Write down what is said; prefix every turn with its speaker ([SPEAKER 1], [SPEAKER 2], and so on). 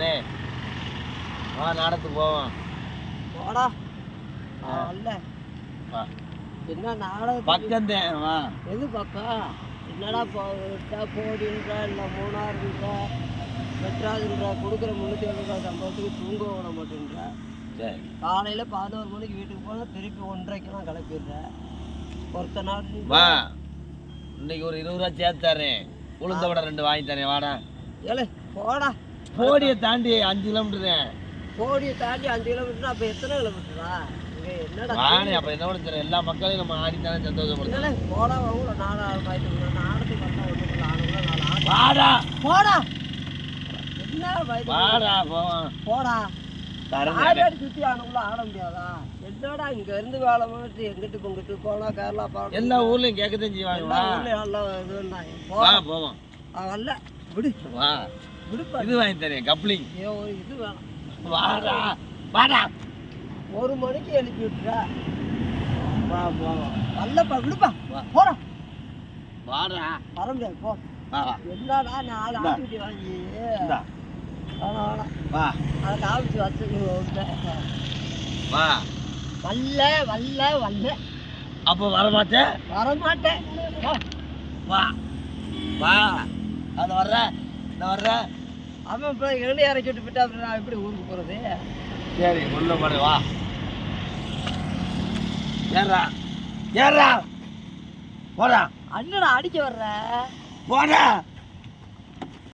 [SPEAKER 1] அண்ணே வா நாடத்துக்கு போவோம்.
[SPEAKER 2] போடா
[SPEAKER 1] ஆ.
[SPEAKER 2] அல்ல
[SPEAKER 1] வா.
[SPEAKER 2] என்ன நாடகம்
[SPEAKER 1] பக்கந்தேன் வா.
[SPEAKER 2] எது பக்கம்? என்னடா போ விட்டா போடின்ற இல்லை மூணாறுன்ற மெட்ராஸ்ன்ற கொடுக்குற முந்நூற்றி எழுபது ரூபா சம்பளத்துக்கு தூங்க விட மாட்டேன்ற.
[SPEAKER 1] சரி.
[SPEAKER 2] காலையில் பதினோரு மணிக்கு வீட்டுக்கு போனால் திருப்பி ஒன்றரைக்கெல்லாம் கிளப்பிடுறேன் ஒருத்த நாள்
[SPEAKER 1] வா. இன்னைக்கு ஒரு இருபது ரூபா சேர்த்து தரேன். உளுந்த வடை ரெண்டு வாங்கி தரேன். வாடா.
[SPEAKER 2] ஏலே போடா.
[SPEAKER 1] போடியை தாண்டி அஞ்சு கிலோமீட்டர்
[SPEAKER 2] கோடியை தாண்டி அஞ்சு கிலோமீட்டர் அப்போ எத்தனை கிலோமீட்டரா
[SPEAKER 1] வாணி அப்ப என்ன பண்ண தெரியும் எல்லா மக்களையும் நம்ம ஆடித்தானே சந்தோஷப்படுத்தோம்
[SPEAKER 2] இல்லைல்ல, போடா அவ்வளோ நாலாயிரம் ஆயிட்டு நாடத்துக்கு வந்தால் நாலு ஆடு
[SPEAKER 1] வாடா.
[SPEAKER 2] போடா. என்ன
[SPEAKER 1] வாடா
[SPEAKER 2] ஆடாடி சுற்றி ஆனக்குள்ள ஆட முடியாதா? என்னடா இங்க இருந்து வேலை பண்ணிட்டு எங்கிட்டு பொங்கிட்டு போனா கேரளா பாடம்
[SPEAKER 1] எல்லா ஊர்லயும் செய்வாங்க. வா.
[SPEAKER 2] நல்லா போ
[SPEAKER 1] போவோம்.
[SPEAKER 2] விடு.
[SPEAKER 1] வா. இது வாங்கி தரேன் கப்ளிங்.
[SPEAKER 2] ஒரு இது வேணாம்.
[SPEAKER 1] வாடா வாடா.
[SPEAKER 2] ஒரு மணிக்கு எழுப்பி விட்டுற.
[SPEAKER 1] வா போவோம்
[SPEAKER 2] வரலப்பா விடுப்பா.
[SPEAKER 1] வா.
[SPEAKER 2] போடா
[SPEAKER 1] வாடா.
[SPEAKER 2] முடியாது போ.
[SPEAKER 1] வா வா.
[SPEAKER 2] என்னடா நாலு
[SPEAKER 1] இந்தா.
[SPEAKER 2] ஆட்டுக்குட்டி வாங்கி.
[SPEAKER 1] வா.
[SPEAKER 2] அதுக்கு ஆஃபீஸ் வச்சு
[SPEAKER 1] வா.
[SPEAKER 2] வல்ல வல்ல வல்ல.
[SPEAKER 1] அப்போ வர மாட்டேன்
[SPEAKER 2] வரமாட்டேன். வா.
[SPEAKER 1] வா. வா அது வர்ற நான் வர்றேன்.
[SPEAKER 2] அவன் இப்போ இறக்கி விட்டு போயிட்டா அப்புறம் நான் எப்படி ஊருக்கு போகிறது
[SPEAKER 1] சரி உள்ள போடு வா. ஏறா. ஏறா. போடா.
[SPEAKER 2] அண்ணடா அடிக்க வர்ற?
[SPEAKER 1] போடா.